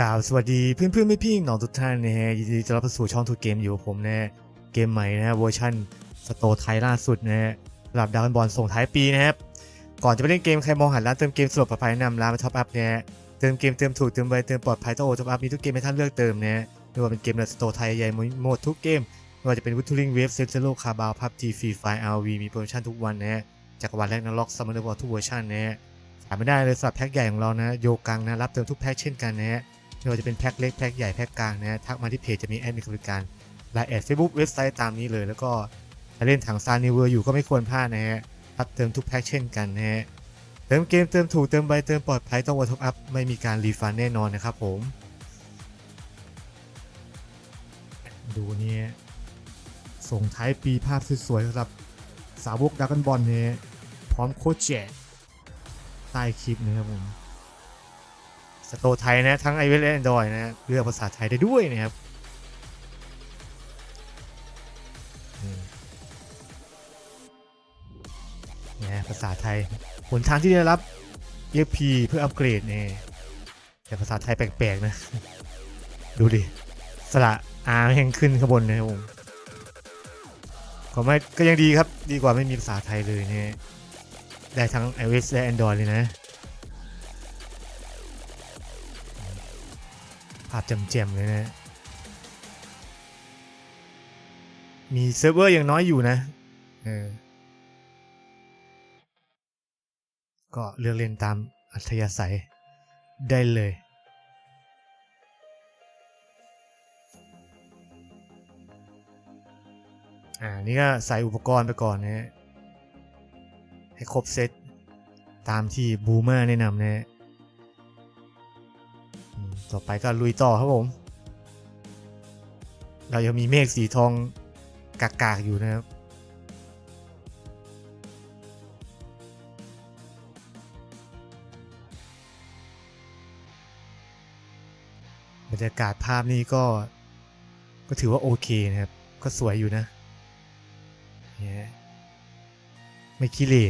กล่าวสวัสดีเพื่อนเพื่อนๆพี่น้องทุกท่านนะฮะยินดีต้อนรับสู่ช่องทูเกมอยู่ผมนะเกมใหม่นะฮะเวอร์ชันสโตไทยล่าสุดนะฮะหรับดาวน์บอลส่งท้ายปีนะครับก่อนจะไปเล่นเกมใครมองหาร้านเติมเกมสะดปลอดภัยแนะนำร้านมาท็อปอัพนะฮะเติมเกมเติมถูกเติมไวเติมปลอดภัยต้องโอท็อปอัพมีทุกเกมให้ท่านเลือกเติมนะฮะไม่ว่าเป็นเกมในสโตไทยใหญ่หมดทุกเกมไม่ว่าจะเป็นวิทูริงเวฟเซฟเซโลคาบาวพับจีฟรีไฟอาร์วีมีโปรโมชั่นทุกวันนะฮะจักรวาลแรกนักล็อกซัมเมอร์บอลทุกเวอร์ชันนะฮะขาดไม่ได้เลยสำหรับแพ็กใหญ่ของเรานะโยกังนะรับเติมทุกแพ็กเช่นกันนะฮะ ไม่ว่าจะเป็นแพ็คเล็กแพ็คใหญ่แพ็คกลางนะฮะทักมาที่เพจจะมีแอดมินบริการไลน์แอดเฟซบุ๊กเว็บไซต์ตามนี้เลย แล้วก็ถ้าเล่นถังซานนิเวอร์อยู่ก็ไม่ควรพลาดนะฮะรับเติมทุกแพ็คเช่นกันนะฮะเติมเกมเติมถูกเติมใบเติมปลอดภัยต้องวันท็อปอัพไม่มีการรีฟันแน่นอนนะครับผม ดูเนี่ยส่งท้ายปีภาพสวยๆสำหรับสาวกดักกันบอลเนี่ยพร้อมโค้ชแจกใต้คลิปนะครับผม สโตไทยนะทั้ง iOS และ Android นะเลือกภาษาไทยได้ด้วยนะครับเนี่ยภาษาไทยหนทางที่ได้รับ EXP เพื่ออัปเกรดเนี่ยแต่ภาษาไทยแปลกๆนะ ดูดิ สระอาแห่งขึ้นข้างบนนะครับผมก็ไม่ก็ยังดีครับ ดีกว่าไม่มีภาษาไทยเลยเนี่ยได้ทั้ง iOS และ Android เลยนะ ภาพแจ่มๆเลยนะมีเซิร์ฟเวอร์ยังน้อยอยู่นะเออก็เลือกเล่นตามอัธยาศัยได้เลย อ่า นี่ก็ใส่อุปกรณ์ไปก่อนนะให้ครบเซตตามที่บูมเมอร์แนะนำนะ ต่อไปก็ลุยต่อครับผม เรายังมีเมฆสีทองกากๆอยู่นะครับบรรยากาศภาพนี้ก็ ก็ถือว่าโอเคนะครับ ก็สวยอยู่นะเนี่ยไม่ขี้เหร่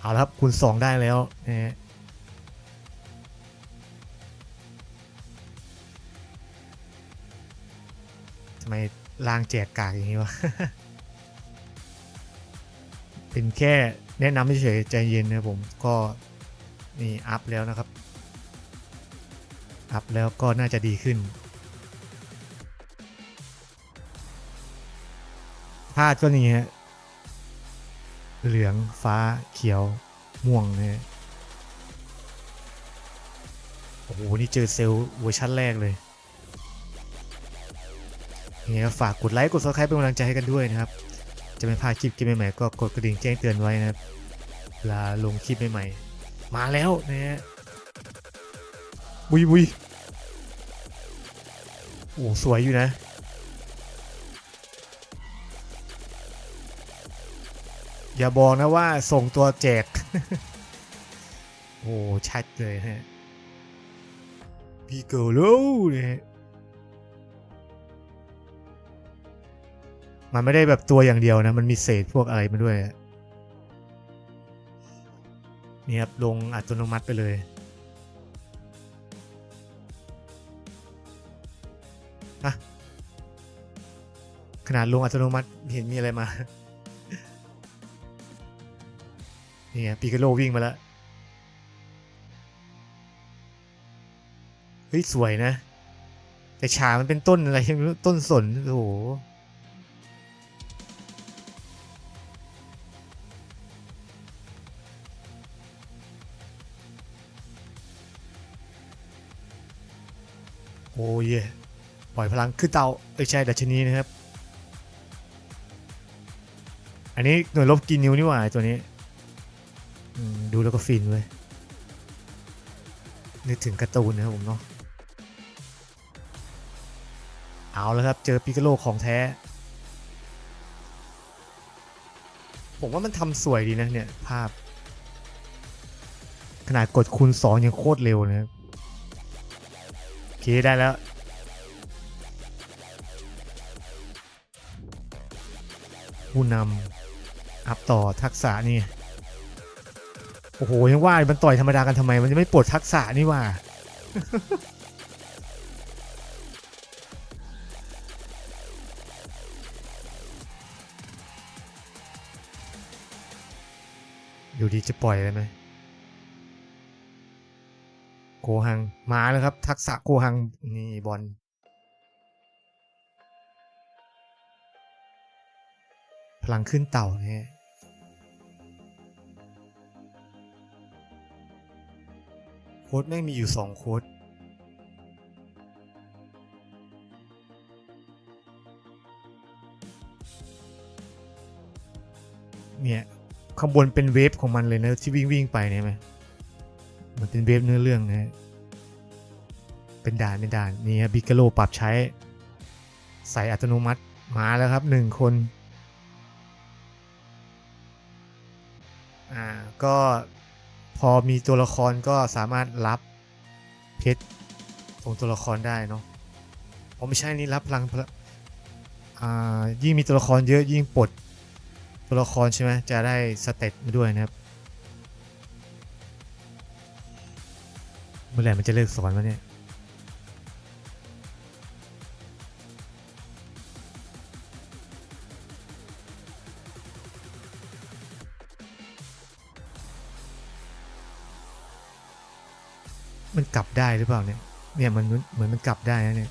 เอาละครับคูณสองได้แล้วนะฮะ ทำไมล่างแจกกากอย่างนี้วะ เป็นแค่แนะนำเฉยๆใจเย็นนะผมก็นี่อัพแล้วนะครับ อัพแล้วก็น่าจะดีขึ้นธาตุก็นี่ฮะเหลืองฟ้าเขียวม่วงนะฮะโอ้โห นี่เจอเซลล์เวอร์ชันแรกเลย ยังไงก็ฝากกดไลค์กด subscribe เป็นกำลังใจให้กันด้วยนะครับ จะไม่พลาดคลิปคลิปใหม่ๆก็กดกระดิ่งแจ้งเตือนไว้นะครับเวลาลงคลิปใหม่ๆมาแล้วนะฮะบุยบุยโอ้สวยอยู่นะอย่าบอกนะว่าส่งตัวแจก โอ้ ชัดเลยฮะ พี่เกิร์ลเนี่ย มันไม่ได้แบบตัวอย่างเดียวนะ มันมีเศษพวกอะไรมาด้วย นี่ครับ ลงอัตโนมัติไปเลย ฮะ ขนาดลงอัตโนมัติเห็นมีอะไรมา นี่ไงปีกโลวิ่งมาแล้ว เฮ้ย สวยนะ แต่ฉามันเป็นต้นอะไรต้นสน โอ้โห โอ้ยปล่อยพลังขึ้นเตาเอ้ยใช่ดัชนีนะครับ อันนี้หน่วยลบกินนิ้วนี่หว่าตัวนี้ดูแล้วก็ฟินเลยนึกถึงการ์ตูนนะครับผมเนาะเอาแล้วครับ เจอปิกาโลของแท้ ผมว่ามันทำสวยดีนะเนี่ย ภาพ ขนาดกดคูณ2ยังโคตรเร็วนะครับ เคได้แล้ว ผู้นำอัพต่อทักษะนี่ โอ้โห ยังว่ามันต่อยธรรมดากันทำไม มันจะไม่ปลดทักษะนี่ว่าอยู่ดีจะปล่อยเลยไหม โกหังมาแล้วครับ ทักษะโกหังนี่บอลพลังขึ้นเต่าเนี่ยโค้ดแม่งมีอยู่สองโค้ดเนี่ยข้างบนเป็นเวฟของมันเลยนะที่วิ่งวิ่งไปเนี่ยไหม มันเป็นเวฟเนื้อเรื่องนะเป็นด่านเป็นด่านนี่ครับบิกโลปรับใช้ ใส่อัตโนมัติมาแล้วครับหนึ่งคนอ่าก็พอมีตัวละครก็สามารถรับเพชรตรงตัวละครได้เนาะผมไม่ใช่นี่รับพลังพลังอ่ายิ่งมีตัวละครเยอะยิ่งปลดตัวละครใช่ไหมจะได้สเตตมาด้วยนะครับ เมื่อไหร่มันจะเลิกสอนวะเนี่ย มันกลับได้หรือเปล่าเนี่ย เนี่ยมันเหมือนมันกลับได้นะเนี่ย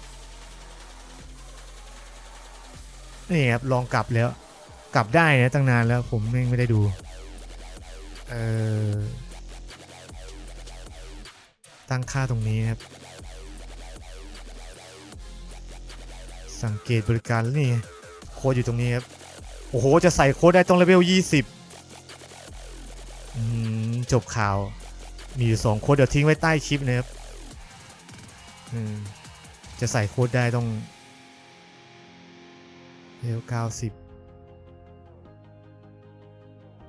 นี่ครับลองกลับแล้ว กลับได้นะตั้งนานแล้วผมแม่งไม่ได้ดู เออ ตั้งค่าตรงนี้ครับ สังเกตบริการนี่โค้ดอยู่ตรงนี้ครับ โอ้โห จะใส่โค้ดได้ต้องเลเวล 20 จบข่าว มีอยู่สองโค้ดเดี๋ยวทิ้งไว้ใต้คลิปนะครับจะใส่โค้ดได้ต้องเลเวล 90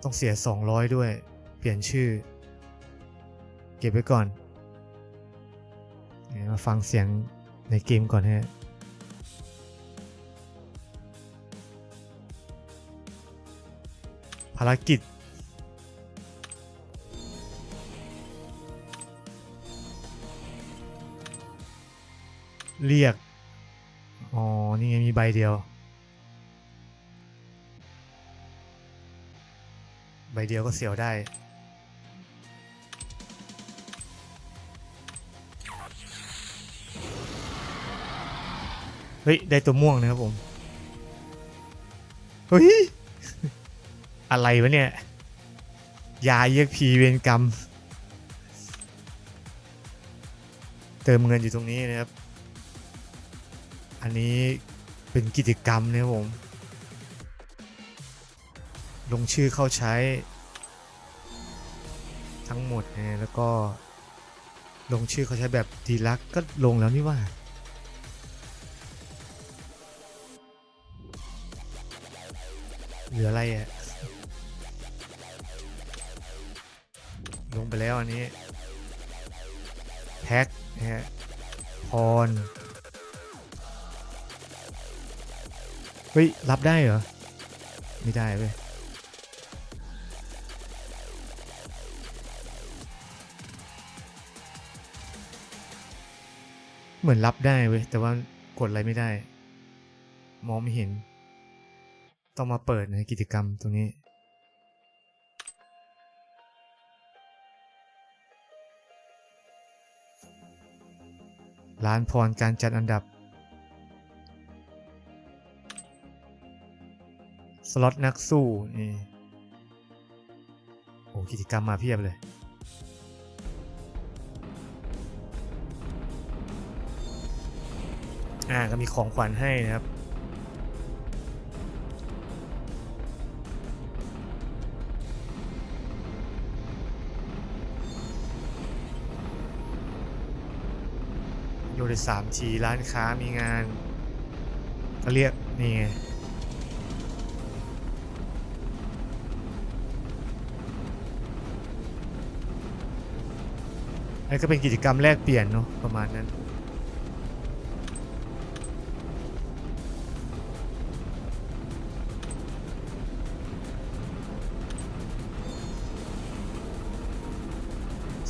ต้องเสีย 200 ด้วย เปลี่ยนชื่อ เก็บไว้ก่อน มาฟังเสียงในเกมก่อนฮะภารกิจเรียก อ๋อ นี่ไงมีใบเดียว ใบเดียวก็เสียวได้ เฮ้ย ได้ตัวม่วงนะครับผม เฮ้ย อะไรวะเนี่ย ยาเยียกพีเวรกรรม เติมเงินอยู่ตรงนี้นะครับ อันนี้เป็นกิจกรรมนะครับผม ลงชื่อเข้าใช้ ทั้งหมดนะแล้วก็ลงชื่อเขาใช้แบบดีลักก็ลงแล้วนี่ว่า เหลืออะไรอะ ลงไปแล้วอันนี้ แพ็คนะฮะพร เฮ้ย รับได้เหรอ ไม่ได้เว้ยเหมือนรับได้เว้ยแต่ว่ากดอะไรไม่ได้ มองไม่เห็น ต้องมาเปิดในกิจกรรมตรงนี้ ร้านพรการจัดอันดับ สล็อตนักสู้นี่โอ้กิจกรรมมาเพียบเลยอ่าก็มีของขวัญให้นะครับ โยนสามทีร้านค้ามีงาน ก็เรียก นี่ไงอันนก็เป็นกิจกรรมแลกเปลี่ยนเนาะประมาณนั้น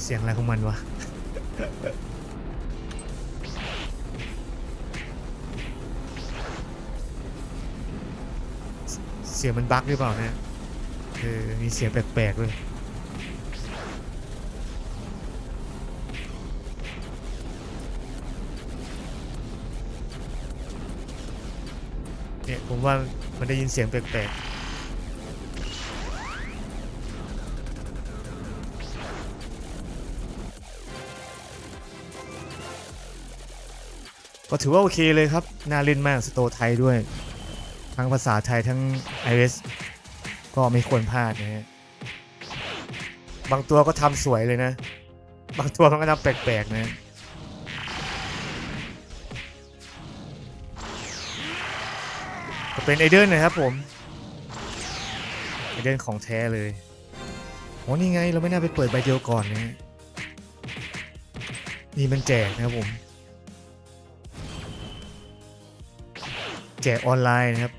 เสียงอะไรของมันวะ เสียงมันบั๊กหรือเปล่านี่ยเออมีเสียงแปลกๆเลยเนี่ยผมว่ามันได้ยินเสียงแปลกๆก็ถือว่าโอเคเลยครับ น่าเล่นมากสโตไทยด้วย ทั้งภาษาไทยทั้ง iOS ก็ไม่ควรพลาดนะฮะ บางตัวก็ทำสวยเลยนะ บางตัวมันก็ทำแปลกๆนะก็เป็นไอเดนนะครับผม ไอเดนของแท้เลยโอ้นี่ไงเราไม่น่าไปเปิดใบเดียวก่อนนะฮะนี่มันแจกนะครับผม แจกออนไลน์นะครับ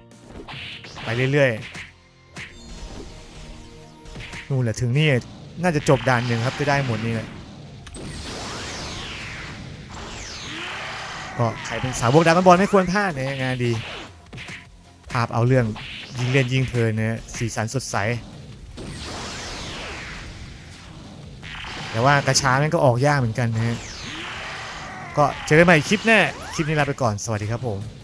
ไปเรื่อยๆนู่นแหละถึงนี่น่าจะจบด่านหนึ่งครับจะได้หมดนี่แหละก็ใครเป็นสาวกดราก้อนบอลไม่ควรพลาดนะงานดี ภาพเอาเรื่องยิงเล่นยิงเพลินนะสีสันสดใส แต่ว่ากระช้ามันก็ออกยากเหมือนกันนะฮะก็เจอกันใหม่คลิปหน้าคลิปนี้ลาไปก่อนสวัสดีครับผม